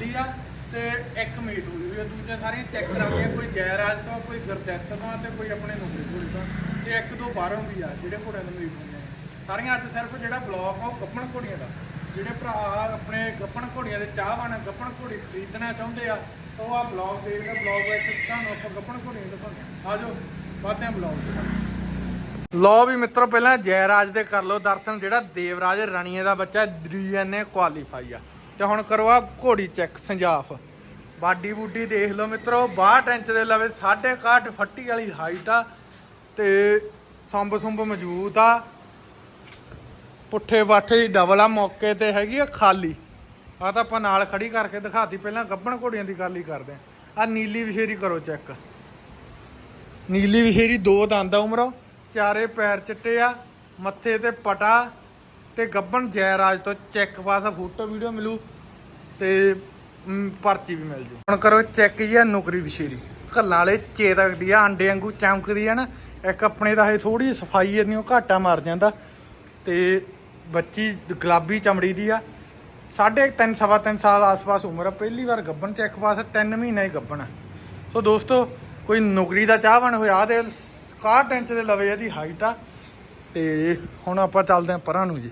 ਤੇ ਇੱਕ ਮਜ਼ਦੂਰੀ ਵੀ ਦੂਜੇ ਸਾਰੀਆਂ ਚੈੱਕ ਕਰਾਉਂਦੇ ਆ, ਕੋਈ ਜੈਰਾਜ ਤੋਂ, ਕੋਈ ਗੁਰਦਿੱਤ ਤੋਂ ਤੇ ਕੋਈ ਆਪਣੇ ਨੁਕਰੀ ਘੋੜੀ ਤੋਂ। ਤੇ ਇੱਕ ਦੋ ਬਾਹਰੋਂ ਵੀ ਆ, ਜਿਹੜੇ ਘੋੜਿਆਂ ਦੇ ਮਰੀਜ਼ ਹੁੰਦੇ ਆ। ਸਾਰੀਆਂ ਅੱਜ ਸਿਰਫ ਜਿਹੜਾ ਬਲੌਗ ਆ, ਉਹ ਗੱਪਣ ਘੋੜੀਆਂ ਦਾ। ਜਿਹੜੇ ਭਰਾ ਆਪਣੇ ਗੱਪਣ ਘੋੜੀਆਂ ਦੇ ਚਾਹਵਾਨ ਗੱਪਣ ਘੋੜੀ ਖਰੀਦਣਾ ਚਾਹੁੰਦੇ ਆ ਉਹ ਆ ਬਲੌਗ ਦੇਖਦੇ ਬਲੌਗ ਵਿੱਚ ਤੁਹਾਨੂੰ ਆਪਾਂ ਗੱਪਣ ਘੋੜੀਆਂ ਦਿਖਾਉਂਦੇ ਆ। ਜਾਓ ਬਾਤੇ ਆ ਬਲੌਗ ਤੇ ਲੋ ਵੀ ਮਿੱਤਰੋ, ਪਹਿਲਾਂ ਜੈਰਾਜ ਦੇ ਕਰ ਲਓ ਦਰਸ਼ਨ, ਜਿਹੜਾ ਦੇਵਰਾਜ ਰਣੀਏ ਦਾ ਬੱਚਾ ਡੀਐਨਏ ਕੁਆਲੀਫਾਈ ਆ। ਤੇ ਹੁਣ ਕਰੋ ਆ ਘੋੜੀ ਚੈੱਕ ਸੰਜਾਫ। ਬਾਡੀ ਬੂਡੀ ਦੇਖ ਲਓ ਮਿੱਤਰੋ 62 ਇੰਚ ਦੇ ਲਵੇ 61 ਫੱਟੀ ਵਾਲੀ ਹਾਈਟ ਆ ਤੇ ਸੰਬ ਸੰਬ ਮੌਜੂਦ ਆ। ਪੁੱਠੇ ਬਾਠੇ ਦੀ ਡਬਲ ਆ, ਮੌਕੇ ਤੇ ਹੈਗੀ ਆ ਖਾਲੀ। ਆ ਤਾਂ ਆਪਾਂ ਨਾਲ ਖੜੀ ਕਰਕੇ ਦਿਖਾਤੀ, ਪਹਿਲਾਂ ਗੱਬਣ ਘੋੜੀਆਂ ਦੀ ਗੱਲ ਹੀ ਕਰਦੇ ਆ ਆ ਨੀਲੀ ਵਿਸ਼ੇਰੀ ਕਰੋ ਚੈੱਕ ਨੀਲੀ ਵਿਸ਼ੇਰੀ ਦੋ ਦੰਦ ਆ ਉਮਰੋਂ, ਚਾਰੇ ਪੈਰ ਚਿੱਟੇ ਆ, ਮੱਥੇ ਤੇ ਪਟਾ ਤੇ ਗੱਬਣ ਜੈਰਾਜ ਤੋਂ ਚੈੱਕ ਪਾਸ ਫੋਟੋ ਵੀਡੀਓ ਮਿਲੂ ਤੇ ਪਰਚੀ ਵੀ ਮਿਲ ਜੂ। ਹੁਣ ਕਰੋ ਚੈੱਕ ਜੀ ਆ ਨੁਕਰੀ ਵਿਸ਼ੇਰੀ ਘੱਲਾਂ ਵਾਲੇ ਚੇਤਕ ਆ ਅੰਡੇ ਵਾਂਗੂ ਚਮਕਦੀ ਆ ਨਾ ਇੱਕ ਆਪਣੇ ਦਾ ਇਹ ਥੋੜੀ ਸਫ਼ਾਈ ਇਹਦੀ ਉਹ ਘਾਟਾ ਮਾਰ ਜਾਂਦਾ। ਤੇ ਬੱਚੀ ਗੁਲਾਬੀ ਚਮੜੀ ਦੀ ਆ। ਸਾਢੇ ਤਿੰਨ ਸਵਾ ਤਿੰਨ ਸਾਲ ਆਸ-ਪਾਸ ਉਮਰ ਆ। ਪਹਿਲੀ ਵਾਰ ਗੱਬਣ ਚੈੱਕ ਪਾਸ ਆ, ਤਿੰਨ ਮਹੀਨੇ ਹੀ ਗੱਬਣ ਆ। ਸੋ ਦੋਸਤੋ ਕੋਈ ਨੌਕਰੀ ਦਾ ਚਾਹਵਾਨ ਹੋਇਆ ਤੇ 61 ਇੰਚ ਦੇ ਲਵੇ ਇਹਦੀ ਹਾਈਟ ਆ। ਤੇ ਹੁਣ ਆਪਾਂ ਚੱਲਦੇ ਆਂ ਪਰਾਂ ਨੂੰ ਜੀ।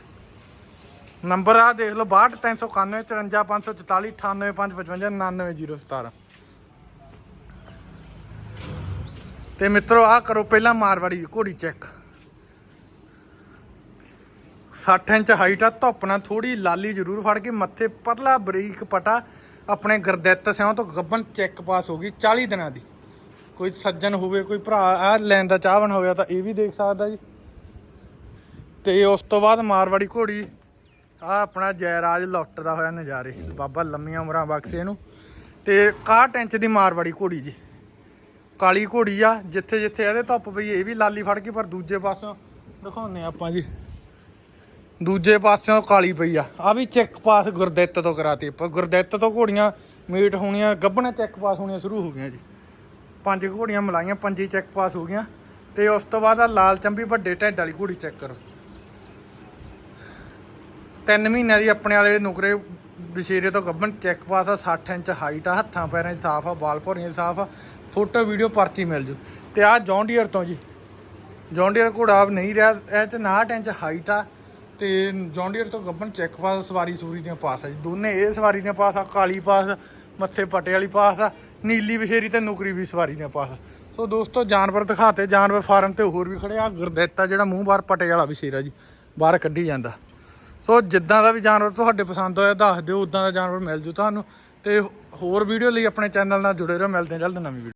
ਨੰਬਰ ਆ ਦੇਖ ਲਓ 62 391 54 544 98 555 99017 ਤੇ ਮਿੱਤਰੋ ਆ ਕਰੋ ਪਹਿਲਾਂ ਮਾਰਵਾੜੀ ਘੋੜੀ ਚੈੱਕ 60 ਇੰਚ ਹਾਈਟ ਆ, ਧੁੱਪ ਨਾਲ ਥੋੜੀ ਲਾਲੀ ਜ਼ਰੂਰ ਫੜ ਕੇ ਮੱਥੇ ਪਤਲਾ ਬਰੀਕ ਪਟਾ ਆਪਣੇ ਗਰਦਿੱਤ ਸਿਆਂ ਤੋਂ ਗੱਬਨ ਚੈੱਕ ਪਾਸ ਹੋ ਗਈ 40 ਦਿਨਾਂ ਦੀ। ਕੋਈ ਸੱਜਣ ਹੋਵੇ, ਕੋਈ ਭਰਾ ਆ ਲੈਣ ਦਾ ਚਾਹਵਨ ਹੋਵੇ, ਤਾਂ ਇਹ ਵੀ ਦੇਖ ਸਕਦਾ ਜੀ। ਤੇ ਉਸ ਤੋਂ ਬਾਅਦ ਮਾਰਵਾੜੀ ਘੋੜੀ ਆ ਆਪਣਾ ਜੈਰਾਜ ਲੌਟਰ ਦਾ ਹੋਇਆ ਨਜ਼ਾਰੇ। ਬਾਬਾ ਲੰਮੀਆਂ ਉਮਰਾਂ ਬਖਸ਼ੇ ਇਹਨੂੰ। ਤੇ ਕਾਹ ਟੈਂਚ ਦੀ ਮਾਰਵਾੜੀ ਘੋੜੀ ਜੀ। ਕਾਲੀ ਘੋੜੀ ਆ, ਜਿੱਥੇ ਜਿੱਥੇ ਇਹਦੇ ਧੁੱਪ ਪਈ ਇਹ ਵੀ ਲਾਲੀ ਫੜ ਕੇ, ਪਰ ਦੂਜੇ ਪਾਸੋਂ ਦਿਖਾਉਨੇ ਆਪਾਂ ਜੀ। ਦੂਜੇ ਪਾਸਿਓਂ ਕਾਲੀ ਪਈ ਆ। ਆ ਵੀ ਚੈੱਕ ਪਾਸ ਗੁਰਦਿੱਤ ਤੋਂ ਕਰਾਤੀ ਆਪਾਂ। ਗੁਰਦਿੱਤ ਤੋਂ ਘੋੜੀਆਂ ਮੀਟ ਹੋਣੀਆਂ, ਗੱਭਣਾ ਚੈੱਕ ਪਾਸ ਹੋਣੀਆਂ ਸ਼ੁਰੂ ਹੋ ਗਈਆਂ ਜੀ। ਪੰਜ ਘੋੜੀਆਂ ਮਲਾਈਆਂ, ਪੰਜੀ ਚੈੱਕ ਪਾਸ ਹੋ ਗਈਆਂ। ਤੇ ਉਸ ਤੋਂ ਬਾਅਦ ਆ ਲਾਲ ਚੰਬੀ ਵੱਡੇ ਢੱਡ ਵਾਲੀ ਘੋੜੀ ਚੈੱਕ ਕਰੋ। ਤਿੰਨ ਮਹੀਨਿਆਂ ਦੀ ਆਪਣੇ ਵਾਲੇ ਨੁਕਰੇ ਬਸ਼ੀਰੇ ਤੋਂ ਗੱਭਣ ਚੈੱਕ ਪਾਸ ਆ 60 ਇੰਚ ਹਾਈਟ ਆ, ਹੱਥਾਂ ਪੈਰਾਂ 'ਚ ਸਾਫ਼ ਆ, ਬਾਲ ਭੋਰੀਆਂ ਸਾਫ਼ ਆ, ਫੋਟੋ ਵੀਡੀਓ ਪਰਚੀ ਮਿਲ ਜੂ। ਤੇ ਆ ਜੌਂਡੀਅਰ ਤੋਂ ਜੀ। ਜੌਂਡੀਅਰ ਘੋੜਾ ਨਹੀਂ ਰਿਹਾ, ਇਹ ਤੇ 59 ਇੰਚ ਹਾਈਟ ਆ, ਤੇ ਜੌਂਡੀਅਰ ਤੋਂ ਗੱਭਣ ਚੈੱਕ ਪਾਸ ਸਵਾਰੀ ਸੂਰੀ ਦੀਆਂ ਪਾਸ ਆ ਜੀ। ਦੋਨੇ ਇਹ ਸਵਾਰੀ ਦੀਆਂ ਪਾਸ ਆ, ਕਾਲੀ ਪਾਸ ਮੱਥੇ ਪੱਟੇ ਵਾਲੀ ਪਾਸ ਆ, ਨੀਲੀ ਵਿਸ਼ੇਰੀ ਤੇ ਨੁਕਰੀ ਵੀ ਸਵਾਰੀ ਦੀਆਂ ਪਾਸ ਆ। ਸੋ ਦੋਸਤੋ, ਜਾਨਵਰ ਦਿਖਾਤੇ, ਜਾਨਵਰ ਫਾਰਮ ਤੇ ਹੋਰ ਵੀ ਖੜੇ ਆ ਗੁਰਦਿੱਤਾ ਜਿਹੜਾ ਮੂੰਹ ਬਾਹਰ ਪਟੇ ਵਾਲਾ ਵਿਸ਼ੇਰਾ ਜੀ, ਬਾਹਰ ਕੱਢੀ ਜਾਂਦਾ। ਸੋ ਜਿੱਦਾਂ ਦਾ ਵੀ ਜਾਨਵਰ ਤੁਹਾਡੇ ਪਸੰਦ ਹੋਇਆ, ਦੱਸ ਦਿਓ, ਉਦਾਂ ਦਾ ਜਾਨਵਰ ਮਿਲ ਜੂ ਤੁਹਾਨੂੰ ਤੇ ਹੋਰ ਵੀਡੀਓ ਲਈ ਆਪਣੇ ਚੈਨਲ ਨਾਲ ਜੁੜੇ ਰਹੋ, ਮਿਲਦੇ ਹਾਂ ਜਲਦ ਨਵੀਂ ਵੀਡੀਓ